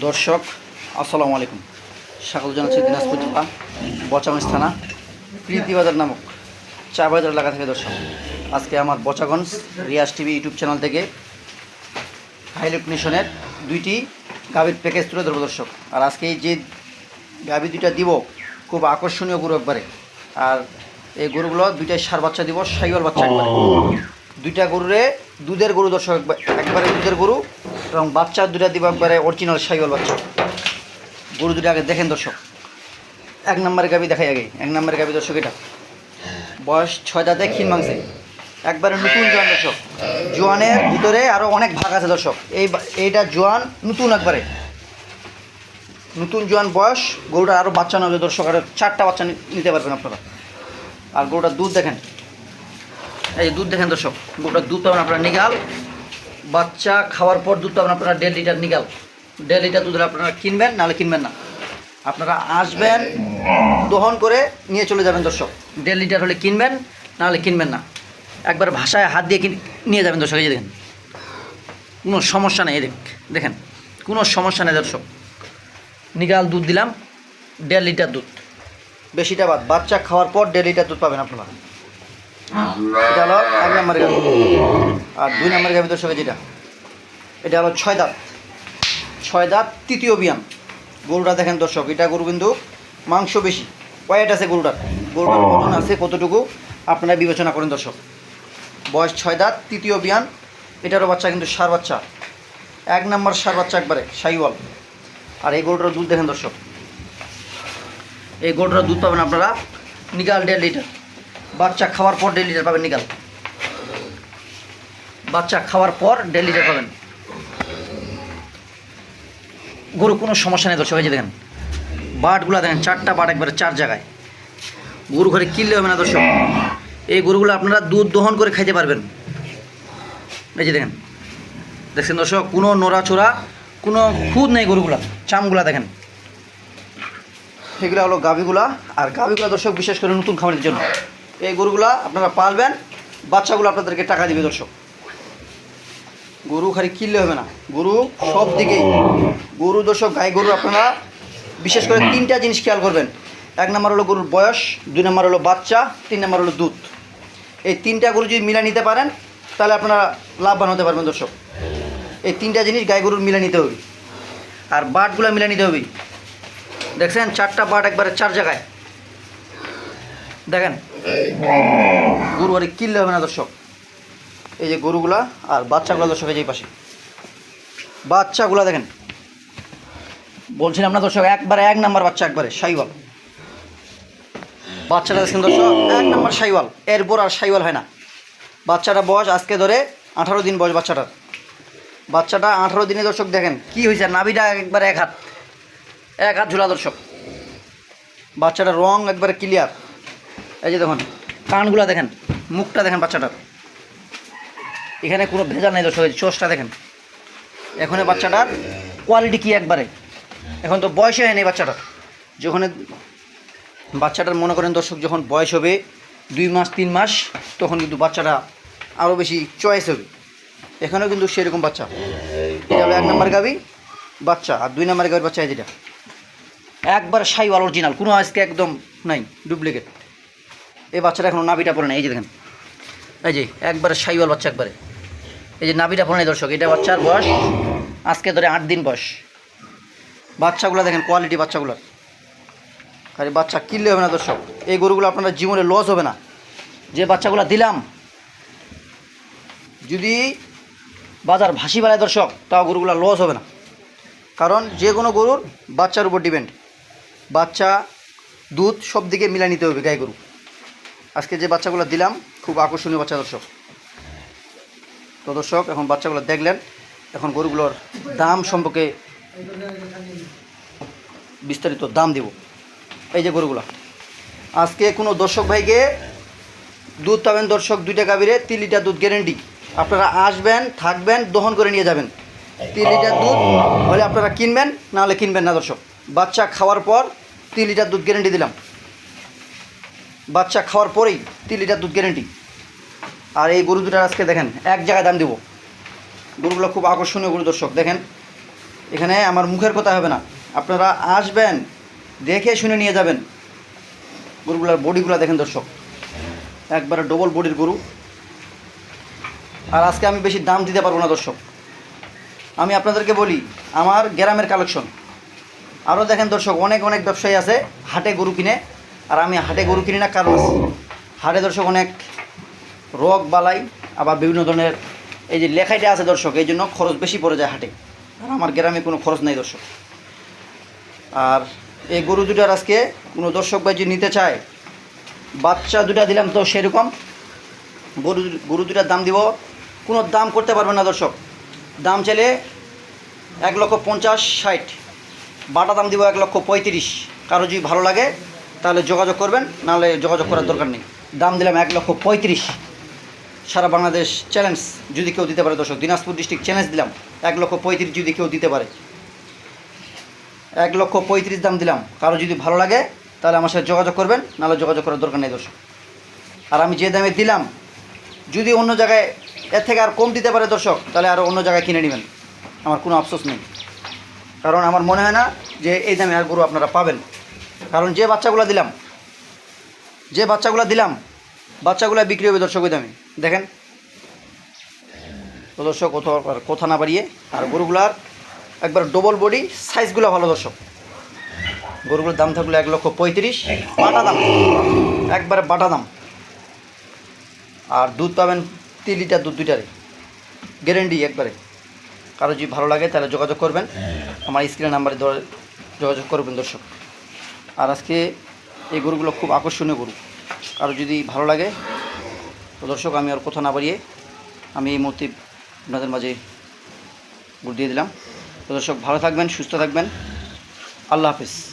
দর্শক, আসসালামু আলাইকুম। স্বাগত জানাচ্ছি দিনাজপুর জেলা, বচাগঞ্জ থানা, প্রীতিবাজার নামক চা বাজার এলাকা থেকে দর্শক। আজকে আমার Bochaganj Riaz TV YouTube channel থেকে হাইলাইট মিশনের দুইটি গাভীর প্যাকেজ তুলে ধরবো দর্শক। আর আজকে এই যে গাভী দুইটা দিব, খুব আকর্ষণীয় গরু একবারে। আর এই গরুগুলো দুইটাই সার বাচ্চা দিব, সাইওয়াল বাচ্চা একবারে। দুইটা গরুরে দুধের গরু দর্শক, একবারে দুধের গরু এবং বাচ্চা দুটা দিব একবারে অরিজিনাল সাইওয়াল বাচ্চা। গরু দুটো আগে দেখেন দর্শক। এক নম্বরের গাবি দেখাই আগে। এক নম্বরের গাবি দর্শক এটা। বয়স ছয় দাঁতে ক্ষীণ মাংসে। একবারে নতুন জোয়ান দর্শক। জোয়ানের ভিতরে আরও অনেক ভাগ আছে দর্শক। এই এইটা জোয়ান, নতুন একবারে। নতুন জোয়ান বয়স গরুটা আরও বাচ্চা নেবে দর্শক। আরও চারটা বাচ্চা নিতে পারবেন আপনারা। আর গরুটার দুধ দেখেন। এই দুধ দেখেন দর্শক। গরুটার দুধ পাবেন আপনারা নিগাল। বাচ্চা খাওয়ার পর দুধ পাবেন আপনারা দেড় লিটার নিগাল দেড় লিটার দুধ আপনারা কিনবেন, নাহলে কিনবেন না। আপনারা আসবেন, দহন করে নিয়ে চলে যাবেন দর্শক। দেড় লিটার হলে কিনবেন, নাহলে কিনবেন না। একবার ভাষায় হাত দিয়ে নিয়ে যাবেন দর্শক, এই দেখেন। কোনো সমস্যা নেই দেখেন, কোনো সমস্যা নেই দর্শক। নিগাল দুধ দিলাম, দেড় লিটার দুধ। বেশিটা বাদ, বাচ্চা খাওয়ার পর দেড় লিটার দুধ পাবেন আপনারা। এটা হলো এক নম্বরের গাভি আর দুই নম্বরের গাভি দর্শক যেটা, এটা হলো ছয় দাঁত। ছয় দাঁত তৃতীয় বিয়ান গরুটা দেখেন দর্শক, এটা গরু কিন্তু মাংস বেশি। ওয়েট আছে গরুটার। গরুটার ওজন আছে কতটুকু? আপনারা বিবেচনা করেন দর্শক। বয়স ছয় দাঁত, তৃতীয় বিয়ান এটারও বাচ্চা কিন্তু সার বাচ্চা। এক নম্বর সার বাচ্চা একবারে, সাইওয়াল। আর এই গরুটার দুধ দেখেন দর্শক। এই গরুটার দুধ পাবেন আপনারা নিগাল দেড় লিটার। বাচ্চা খাওয়ার পর দেড় লিটার পাবেন নিগাল বাচ্চা খাওয়ার পর দেড় লিটার পাবেন। গরু কোনো সমস্যা নেই দর্শক, এই যে দেখেন, বাটগুলো দেখেন, চারটা বাট একবারে চার জায়গায়। গরু ঘরে কিনলে হবে না দর্শক। এই গরুগুলো আপনারা দুধ দহন করে খাইতে পারবেন। এই যে দেখেন, দেখছেন দর্শক, কোনো নড়াচড়া, কোনো খুদ নেই গরুগুলা, চামগুলা দেখেন। এগুলো হলো গাভিগুলা, আর গাভিগুলা দর্শক বিশেষ করে নতুন খাবারের জন্য। এই গরুগুলা আপনারা পালবেন, বাচ্চাগুলো আপনাদেরকে টাকা দিবে দর্শক। গরু খালি কিনলে হবে না। গরু সব দিকেই। গরু দর্শক, গাই গরু আপনারা বিশেষ করে তিনটা জিনিস খেয়াল করবেন। এক নম্বর হলো গরুর বয়স, দুই নম্বর হলো বাচ্চা, তিন নম্বর হলো দুধ। এই তিনটা গরু যদি মিলা নিতে পারেন, তাহলে আপনারা লাভবান হতে পারবেন দর্শক। এই তিনটা জিনিস গাই গরুর মিলে নিতে হবে। আর বাটগুলো মিলে নিতে হবে। দেখছেন, চারটা বাট একবারে চার জায়গায়। দেখেন গরু আরে কিনলে হবে না, দর্শক। এই যে গরুগুলা আর বাচ্চাগুলো দর্শক, এই যে পাশে। বাচ্চাগুলা দেখেন। বলছিলাম না, দর্শক, একবারে এক নাম্বার বাচ্চা একবারে, সাইওয়াল। বাচ্চাটা দেখছেন দর্শক, এক নাম্বার সাইওয়াল। এরপর আর সাইওয়াল হয় না। বাচ্চাটা বয়স আজকে ধরে আঠারো দিন বয়স বাচ্চাটার। বাচ্চাটা আঠারো দিনে, দর্শক, দেখেন কি হয়েছে নাভিটা একবারে এক হাত। এক হাত ঝুলা, দর্শক। বাচ্চাটার রং একবারে ক্লিয়ার এই যে দেখুন, কানগুলা দেখেন, মুখটা দেখেন বাচ্চাটার। এখানে কোনো ভেজা নেই দর্শক চোষটা দেখেন। এখন বাচ্চাটার কোয়ালিটি কি একবারে? এখন তো বয়স হয়নি বাচ্চাটার। যখন বাচ্চাটার মনে করেন দর্শক, যখন বয়স হবে দুই মাস, তিন মাস, তখন কিন্তু বাচ্চাটা আরও বেশি চয়েস হবে। এখানেও কিন্তু সেরকম বাচ্চা। এটা হলো এক নম্বর গাবি, বাচ্চা। আর দুই নম্বর গাবির বাচ্চা এই যেটা। একবার সাইওয়াল অরিজিনাল কোনো আজকে একদম নাই ডুপ্লিকেট এই বাচ্চাটা এখনও নাভিটা পড়ে না এই যে দেখেন। এই যে, একবারে সাইওয়াল বাচ্চা একবারে। এই যে নাভিটা পড়ে দর্শক, এটা বাচ্চার বয়স আজকে ধরে আট দিন বয়স। বাচ্চাগুলো দেখেন কোয়ালিটি বাচ্চাগুলোর। আর বাচ্চা কিনলে হবে না দর্শক, এই গরুগুলো আপনারা জীবনে লস হবে না। যে বাচ্চাগুলো দিলাম, যদি বাজার ভাসি বেলায় দর্শক, তাও গরুগুলো লস হবে না। কারণ যে কোনো গরুর বাচ্চার উপর ডিপেন্ড বাচ্চা, দুধ সব দিকে মিলা নিতে হবে গাই গরু। আজকে যে বাচ্চাগুলো দিলাম, খুব আকর্ষণীয় বাচ্চা দর্শক। তো দর্শক, এখন বাচ্চাগুলো দেখলেন, এখন গরুগুলোর দাম সম্পর্কে বিস্তারিত দাম দেব। এই যে গরুগুলো। আজকে কোনো দর্শক ভাইকে দুধ পাবেন দর্শক দুইটা গাভীরে তিন লিটার দুধ গ্যারেন্টি আপনারা আসবেন, থাকবেন, দহন করে নিয়ে যাবেন। তিন লিটার দুধ হলে আপনারা কিনবেন, না হলে কিনবেন না দর্শক। বাচ্চা খাওয়ার পর তিন লিটার দুধ গ্যারেন্টি দিলাম। বাচ্চা খাওয়ার পরেই তিন লিটার দুধ গ্যারেন্টি আর এই গরু দুটার আজকে দেখেন, এক জায়গায় দাম দেবো। গরুগুলো খুব আকর্ষণীয় গরু দর্শক, দেখেন। এখানে আমার মুখের কথা হবে না। আপনারা আসবেন, দেখে শুনে নিয়ে যাবেন। গরুগুলার বডিগুলো দেখেন দর্শক। একবারে ডবল বডির গরু। আর আজকে আমি বেশি দাম দিতে পারব না দর্শক। আমি আপনাদেরকে বলি, আমার গ্রামের কালেকশন আরও দেখেন দর্শক, অনেক অনেক ব্যবসায়ী আছে, হাটে গরু কিনে আর আমি হাটে গরু কিনি না, কারণ হাটে দর্শক অনেক রোগ বালাই, আবার বিভিন্ন ধরনের এই যে লেখাইটা আছে দর্শক, এই জন্য খরচ বেশি পড়ে যায় হাটে। আর আমার গ্রামে কোনো খরচ নাই দর্শক। আর এই গরু দুটার আজকে কোনো দর্শক ভাই যদি নিতে চায়, বাচ্চা দুটা দিলাম তো সেরকম। গরু গরু দুটার দাম দিব, কোনো দাম করতে পারবেন না দর্শক। দাম চাইলে এক লক্ষ পঞ্চাশ ষাট, বাটা দাম দিব এক লক্ষ পঁয়ত্রিশ। কারও যদি ভালো লাগে তাহলে যোগাযোগ করবেন, নাহলে যোগাযোগ করার দরকার নেই। দাম দিলাম এক লক্ষ পঁয়ত্রিশ। সারা বাংলাদেশ চ্যালেঞ্জ যদি কেউ দিতে পারে দর্শক, দিনাজপুর ডিস্ট্রিক্ট চ্যালেঞ্জ দিলাম, এক লক্ষ পঁয়ত্রিশ যদি কেউ দিতে পারে। এক লক্ষ পঁয়ত্রিশ দাম দিলাম, কারও যদি ভালো লাগে, তাহলে আমার সাথে যোগাযোগ করবেন, নাহলে যোগাযোগ করার দরকার নেই দর্শক। আর আমি যে দামে দিলাম, যদি অন্য জায়গায় এর থেকে আর কম দিতে পারে দর্শক, তাহলে আরও অন্য জায়গায় কিনে নেবেন। আমার কোনো আফসোস নেই। কারণ আমার মনে হয় না যে এই দামে আর গরু আপনারা পাবেন। কারণ যে বাচ্চাগুলো দিলাম, যে বাচ্চাগুলো দিলাম, বাচ্চাগুলো বিক্রি হবে দর্শক দামে দেখেন। তো দর্শক আর কথা না বাড়িয়ে, আর গরুগুলার একবার ডবল বডি সাইজগুলো ভালো দর্শক। গরুগুলোর দাম থাকল এক লক্ষ পঁয়ত্রিশ। বাটা দাম। একবারে বাটা দাম। আর দুধ পাবেন তিন লিটার দুধ দুইটারে গ্যারেন্টি একবারে। কারও যদি ভালো লাগে, তাহলে যোগাযোগ করবেন। আমার স্ক্রিনের নাম্বারে ধরে যোগাযোগ করবেন দর্শক। আর আজকে এই গরুগুলো খুব আকর্ষণীয় গরু। কারও যদি ভালো লাগে, তো দর্শক, আমি আর কথা না বাড়িয়ে আমি এই মুহূর্তে আপনাদের মাঝে গুড় দিয়ে দিলাম। তো দর্শক, ভালো থাকবেন, সুস্থ থাকবেন। আল্লাহ হাফিজ।